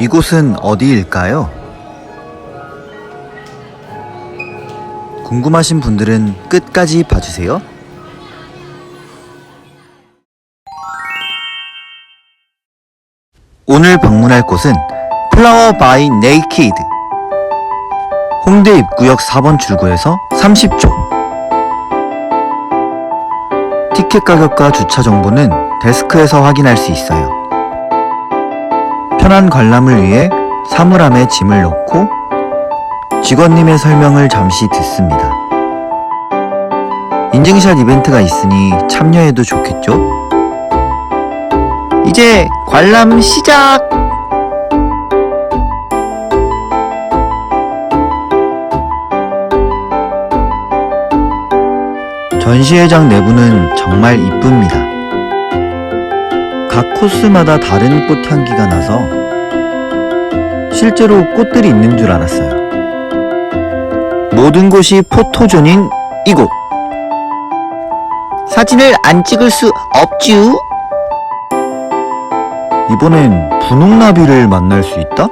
이곳은 어디일까요? 궁금하신 분들은 끝까지 봐주세요. 오늘 방문할 곳은 플라워 바이 네이키드 홍대 입구역 4번 출구에서 30초 티켓 가격과 주차 정보는 데스크에서 확인할 수 있어요. 편한 관람을 위해 사물함에 짐을 넣고 직원님의 설명을 잠시 듣습니다. 인증샷 이벤트가 있으니 참여해도 좋겠죠? 이제 관람 시작! 전시회장 내부는 정말 이쁩니다. 각 코스마다 다른 꽃향기가 나서 실제로 꽃들이 있는 줄 알았어요. 모든 곳이 포토존인 이곳. 사진을 안 찍을 수 없쥬? 이번엔 분홍나비를 만날 수 있다?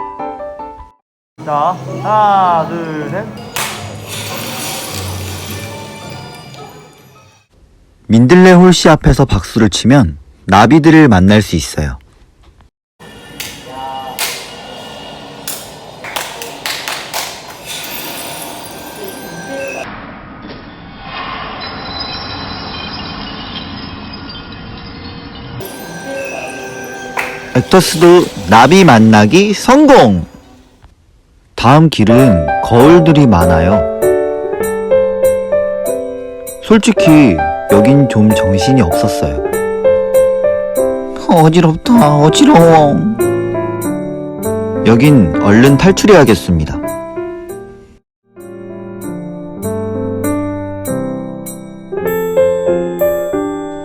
자, 하나, 둘, 셋. 민들레 홀씨 앞에서 박수를 치면 나비들을 만날 수 있어요. 액터스도 나비 만나기 성공! 다음 길은 거울들이 많아요. 솔직히 여긴 좀 정신이 없었어요. 어지럽다, 어지러워. 여긴 얼른 탈출해야겠습니다.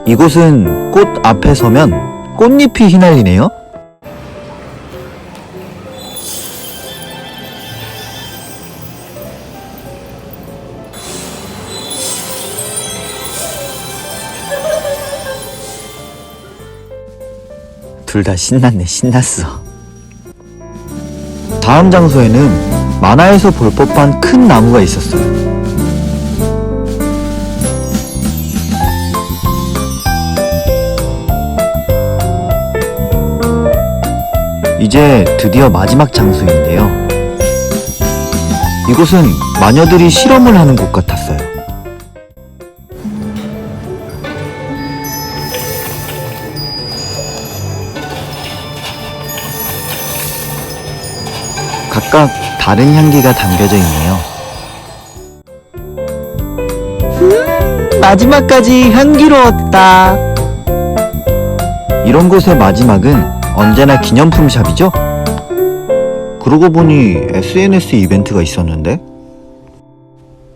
이곳은 꽃 앞에 서면 꽃잎이 휘날리네요. 둘 다 신났네, 신났어. 다음 장소에는 만화에서 볼 법한 큰 나무가 있었어요. 이제 드디어 마지막 장소인데요. 이곳은 마녀들이 실험을 하는 곳 같았어요. 각각 다른 향기가 담겨져 있네요. 음, 마지막까지 향기로웠다. 이런 곳의 마지막은 언제나 기념품 샵이죠? 그러고 보니 SNS 이벤트가 있었는데?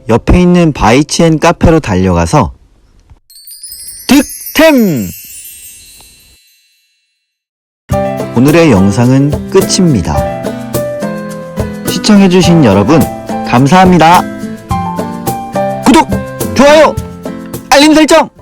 옆에 있는 바이치엔 카페로 달려가서 득템! 오늘의 영상은 끝입니다. 시청해주신 여러분, 감사합니다. 구독, 좋아요, 알림 설정!